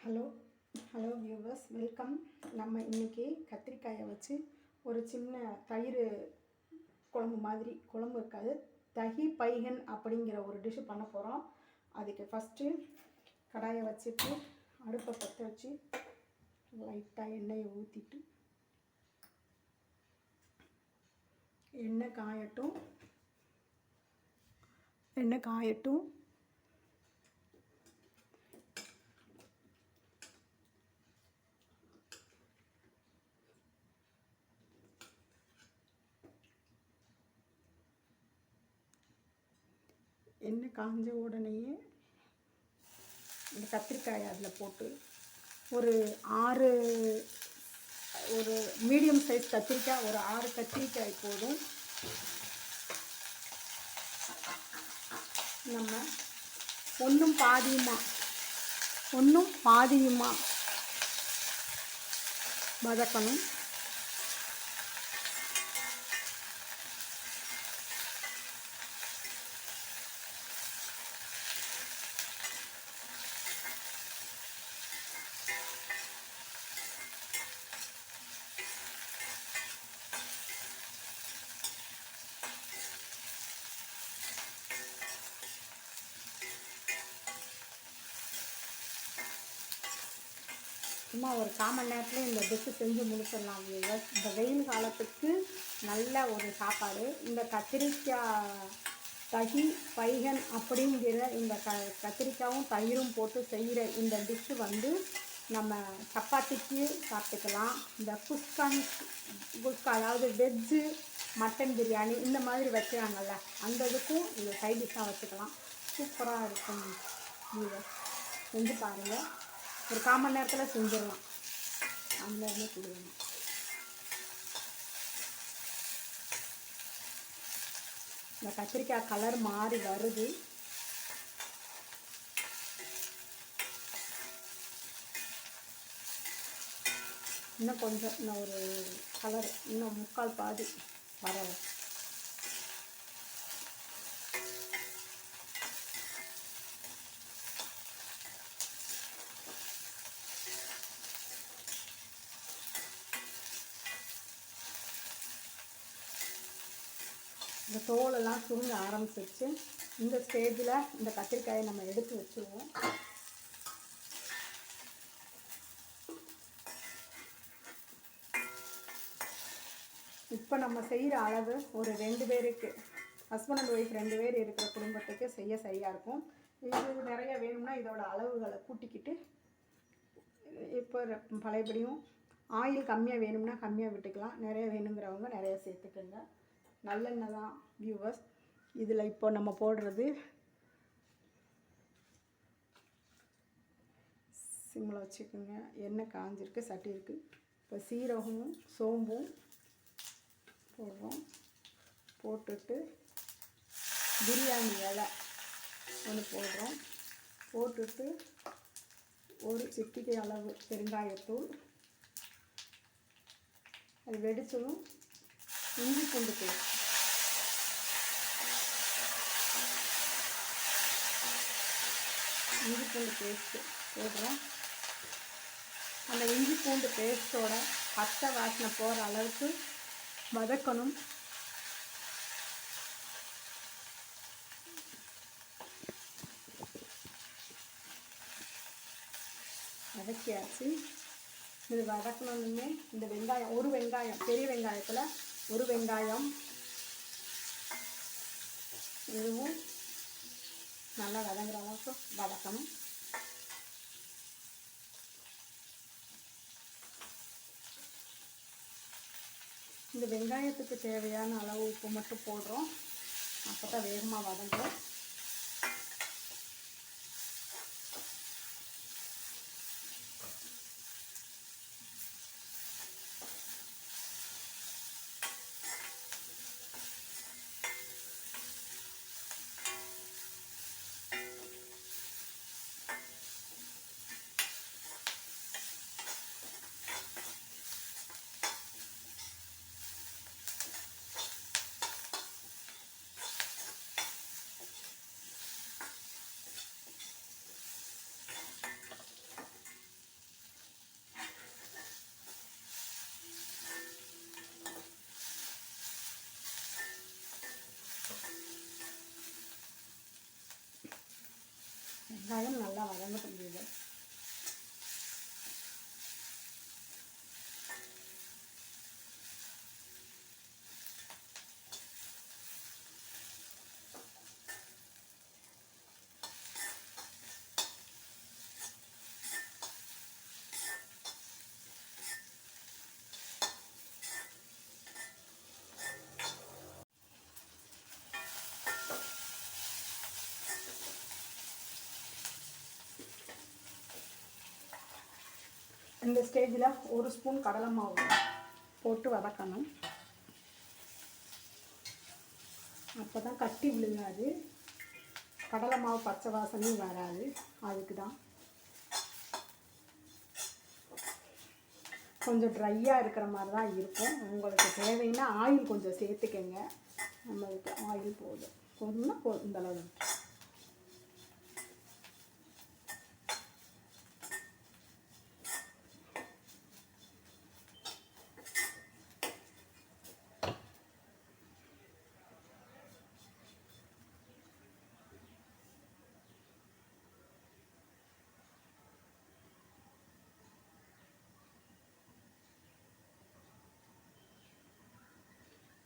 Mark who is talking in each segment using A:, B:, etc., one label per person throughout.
A: Hello hello viewers welcome நம்ம இன்றைக்கி கத்திரிக்காயை வச்சு ஒரு சின்ன தயிர் குழம்பு மாதிரி குழம்பு இருக்காது. தகி பைகன் அப்படிங்கிற ஒரு டிஷ்ஷு பண்ண போகிறோம் அதுக்கு ஃபஸ்ட்டு கடாயை வச்சுட்டு அடுப்பை பற்ற வச்சு லைட்டாக எண்ணெயை ஊற்றிட்டு எண்ணெய் காயட்டும். எண்ணெய் காயட்டும் எண்ணெய் காஞ்ச உடனேயே இந்த கத்திரிக்காயை அதில் போட்டு ஒரு ஆறு ஒரு மீடியம் சைஸ் கத்திரிக்காய் ஒரு ஆறு கத்திரிக்காய் போதும். நம்ம ஒன்றும் பாதியுமா? ஒன்றும் பாதியுமா? வதக்கணும். சும்மா ஒரு காமன் நேரத்தில் இந்த டிஷ்ஷு செஞ்சு முடிச்சிடலாம். இந்த வெயில் காலத்துக்கு நல்ல ஒரு சாப்பாடு. இந்த கத்திரிக்காய் தகி பைகன் அப்படிங்கிற இந்த க கத்திரிக்காயும் தயிரும் போட்டு செய்கிற இந்த டிஷ்ஷு வந்து நம்ம சப்பாத்திக்கு சாப்பிட்டுக்கலாம். இந்த குஸ்கான் குஸ்கா அதாவது வெஜ்ஜு மட்டன் பிரியாணி இந்த மாதிரி வைக்கிறாங்கல்ல அந்த இதுக்கும் இதை சைட் டிஷ்ஷாக வச்சுக்கலாம். சூப்பராக இருக்கும். நீங்கள் செஞ்சு பாருங்கள் ஒரு கால் மணி நேரத்தில் செஞ்சிடலாம். அந்த இருந்து கொடுக்கணும். இந்த கத்திரிக்காய் கலர் மாறி வருது. இன்னும் கொஞ்சம் இன்னும் ஒரு கலர் இன்னும் முக்கால் பாதி வர இந்த தோலெல்லாம் சுருங்க ஆரம்பிச்சிருச்சு. இந்த ஸ்டேஜில் இந்த கத்திரிக்காயை நம்ம எடுத்து வச்சுருவோம். இப்போ நம்ம செய்கிற அளவு ஒரு ரெண்டு பேருக்கு ஹஸ்பண்ட் அண்ட் ஒய்ஃப் ரெண்டு பேர் இருக்கிற குடும்பத்துக்கு செய்ய சரியாக இருக்கும். இது நிறைய வேணும்னா இதோட அளவுகளை கூட்டிக்கிட்டு இப்போ பழையபடியும் ஆயில் கம்மியாக வேணும்னா கம்மியாக விட்டுக்கலாம். நிறைய வேணுங்கிறவங்க நிறைய சேர்த்துக்கோங்க. நல்லெண்ணெய் தான் வியூவர்ஸ் இதில் இப்போ நம்ம போடுறது சிம்மில் வச்சுக்கோங்க. எண்ணெய் காஞ்சிருக்கு சட்டி இருக்குது இப்போ சீரகமும் சோம்பும் போடுறோம். போட்டுட்டு பிரியாணி இலை ஒன்று போடுறோம். போட்டுட்டு ஒரு சிட்டிகை அளவு பெருங்காயத்தூள் அது வெடிச்சதும் இஞ்சி பூண்டு பேஸ்ட். இஞ்சி பூண்டு பேஸ்ட்டு போடுறோம். அந்த இஞ்சி பூண்டு பேஸ்ட்டோட பச்சை வாசனை போகிற அளவுக்கு வதக்கணும். வதக்கியாச்சு. இது வதக்கணுமே இந்த வெங்காயம் ஒரு வெங்காயம் பெரிய வெங்காயத்தில் ஒரு வெங்காயம் இதுவும் நல்லா வதங்குற அளவுக்கு வதக்கணும். இந்த வெங்காயத்துக்கு தேவையான அளவு உப்பு மட்டும் போடுறோம். அப்போ தான் வேகமாக வதங்கும். வெங்காயம் நல்லா வதங்கட்டும் இது இந்த ஸ்டேஜில் ஒரு ஸ்பூன் கடலை மாவு போட்டு வதக்கணும். அப்போ தான் கட்டி விழுங்காது கடலை மாவு பச்சை வாசனையும் வராது. அதுக்கு தான் கொஞ்சம் ட்ரையாக இருக்கிற மாதிரி தான் இருக்கும். உங்களுக்கு தேவைன்னா ஆயில் கொஞ்சம் சேர்த்துக்கங்க. நம்மளுக்கு ஆயில் போதும். போதும்னா போதும் இந்த அளவு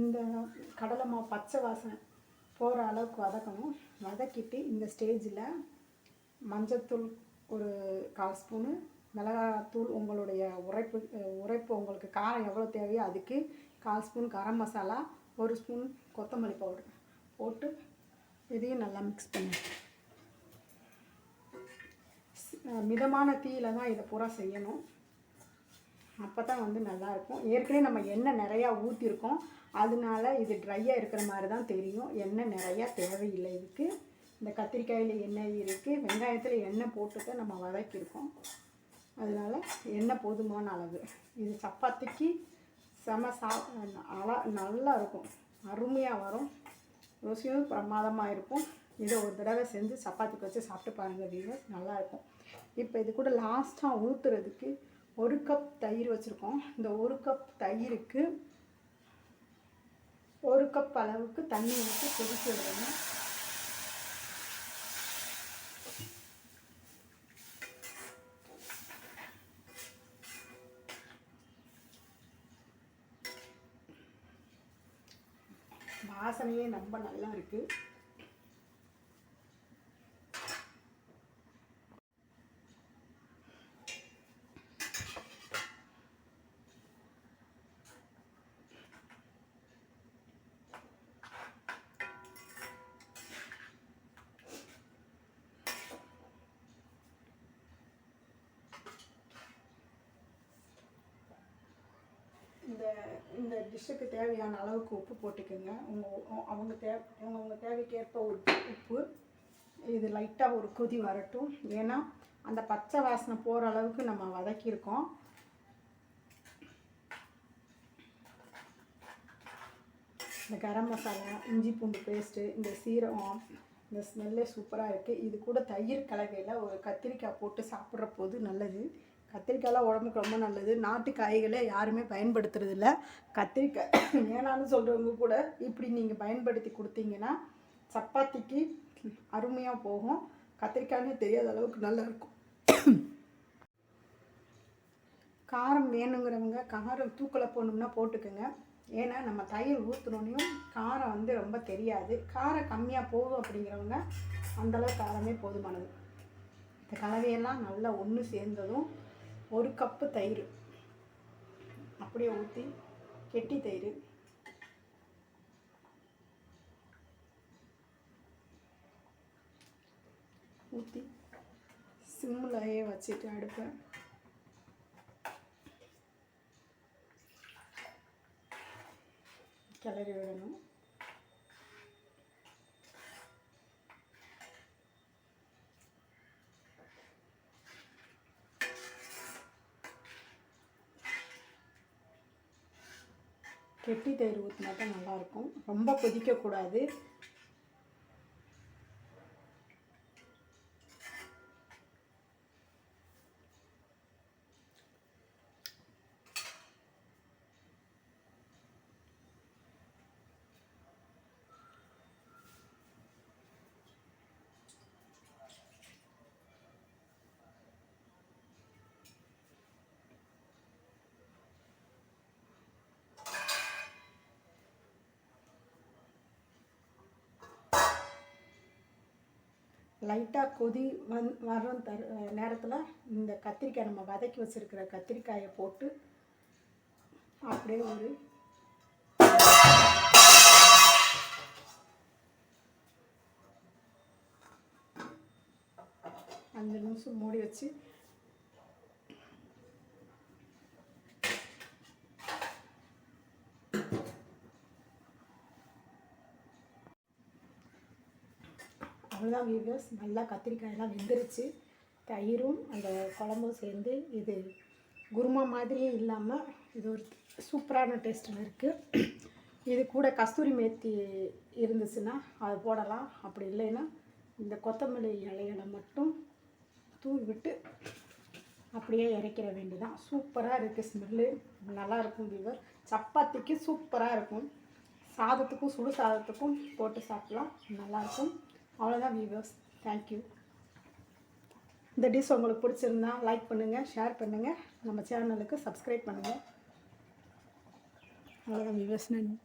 A: இந்த கடலை மாவு பச்சை வாசனை போகிற அளவுக்கு வதக்கணும். வதக்கிட்டு இந்த ஸ்டேஜில் மஞ்சத்தூள் ஒரு கால் ஸ்பூனு மிளகாத்தூள் உங்களுடைய உரைப்பு உரைப்பு உங்களுக்கு காரம் எவ்வளோ தேவையோ அதுக்கு கால் ஸ்பூன் கரம் மசாலா ஒரு ஸ்பூன் கொத்தமல்லி பவுடர் போட்டு இதையும் நல்லா மிக்ஸ் பண்ணி மிதமான தீயில தான் இதை பூரா செய்யணும். அப்போ தான் வந்து நல்லாயிருக்கும் ஏற்கனவே நம்ம எண்ணெய் நிறையா ஊற்றிருக்கோம் அதனால இது ட்ரையாக இருக்கிற மாதிரி தான் தெரியும். எண்ணெய் நிறையா தேவையில்லை இதுக்கு. இந்த கத்திரிக்காயில் எண்ணெய் இருக்குது வெங்காயத்தில் எண்ணெய் போட்டு தான் நம்ம வதக்கியிருக்கோம். அதனால எண்ணெய் போதுமான அளவு. இது சப்பாத்திக்கு செம சா அள நல்லா இருக்கும். அருமையாக வரும். ருசியும் பிரமாதமாக இருக்கும். இதை ஒரு தடவை செஞ்சு சப்பாத்திக்கு வச்சு சாப்பிட்டு பாருங்கள் வீவர்ஸ் நல்லாயிருக்கும் இப்போ இது கூட லாஸ்ட்டாக ஊற்றுறதுக்கு ஒரு கப் தயிர் வச்சுருக்கோம். இந்த ஒரு கப் தயிருக்கு ஒரு கப் அளவுக்கு தண்ணி ஊற்றி கொதிக்க விடணும். வாசனையே ரொம்ப நல்லா இருக்குது இந்த இந்த டிஷ்ஷுக்கு தேவையான அளவுக்கு உப்பு போட்டுக்கோங்க. உங்கள் அவங்க தேவை அவங்கவுங்க தேவைக்கேற்ப ஒரு உப்பு. இது லைட்டாக ஒரு கொதி வரட்டும். ஏன்னா அந்த பச்சை வாசனை போகிற அளவுக்கு நம்ம வதக்கியிருக்கோம். இந்த கரம் மசாலா இஞ்சி பூண்டு பேஸ்ட்டு இந்த சீரகம் இந்த ஸ்மெல்லே சூப்பராக இருக்குது இது கூட தயிர் கலவையில் ஒரு கத்திரிக்காய் போட்டு சாப்பிட்ற போது நல்லது. கத்திரிக்காய்லாம் உடம்புக்கு ரொம்ப நல்லது. நாட்டு காய்களை யாருமே பயன்படுத்துறதில்ல. கத்திரிக்காய் வேணான்னு சொல்கிறவங்க கூட இப்படி நீங்கள் பயன்படுத்தி கொடுத்தீங்கன்னா சப்பாத்திக்கு அருமையாக போகும். கத்திரிக்காய்னு தெரியாத அளவுக்கு நல்லாயிருக்கும் காரம் வேணுங்கிறவங்க காரம் தூக்கலை போடணும்னா போட்டுக்கோங்க. ஏன்னா நம்ம தயிர் ஊற்றுனோனையும் காரம் வந்து ரொம்ப தெரியாது. காரம் கம்மியாக போதும் அப்படிங்கிறவங்க அந்தளவு காரமே போதுமானது. இந்த கலவையெல்லாம் நல்லா ஒன்று சேர்ந்ததும் ஒரு கப்பு தயிர். அப்படியே ஊற்றி கெட்டி தயிர். ஊற்றி சிம்மிலேயே வச்சுட்டு அடுப்பை. கிளறி விடணும். கெட்டி தயிர் ஊற்றினா தான் நல்லாயிருக்கும். ரொம்ப கொதிக்கக்கூடாது. லைட்டாக கொதி வந் வரும் தரு நேரத்தில் இந்த கத்திரிக்காய் நம்ம வதக்கி வச்சுருக்கிற கத்திரிக்காயை போட்டு அப்படியே ஒரு அஞ்சு நிமிஷம் மூடி வச்சு அவ்வளோதான் வீவர்ஸ் நல்லா கத்திரிக்காயெல்லாம் வெந்துருச்சு. தயிரும் அந்த குழம்பும் சேர்ந்து இது குருமா மாதிரியே இல்லாமல் இது ஒரு சூப்பரான டேஸ்ட்டில் இருக்குது இது கூட கஸ்தூரி மேத்தி இருந்துச்சுன்னா அது போடலாம். அப்படி இல்லைன்னா இந்த கொத்தமல்லி இலைகளை மட்டும் தூவி விட்டு அப்படியே இறக்கிற வேண்டியதான் சூப்பராக இருக்குது ஸ்மெல்லு நல்லாயிருக்கும் வீவர் சப்பாத்திக்கு சூப்பராக இருக்கும். சாதத்துக்கும் சுடு சாதத்துக்கும் போட்டு சாப்பிட்லாம். நல்லாயிருக்கும் அவ்வளோதான் வியூவர்ஸ் தேங்க்யூ இந்த டிஷ் உங்களுக்கு பிடிச்சிருந்தா லைக் பண்ணுங்கள் ஷேர் பண்ணுங்கள் நம்ம சேனலுக்கு சப்ஸ்கிரைப் பண்ணுங்கள் அவ்வளோதான் வியூவர்ஸ் நன்றி.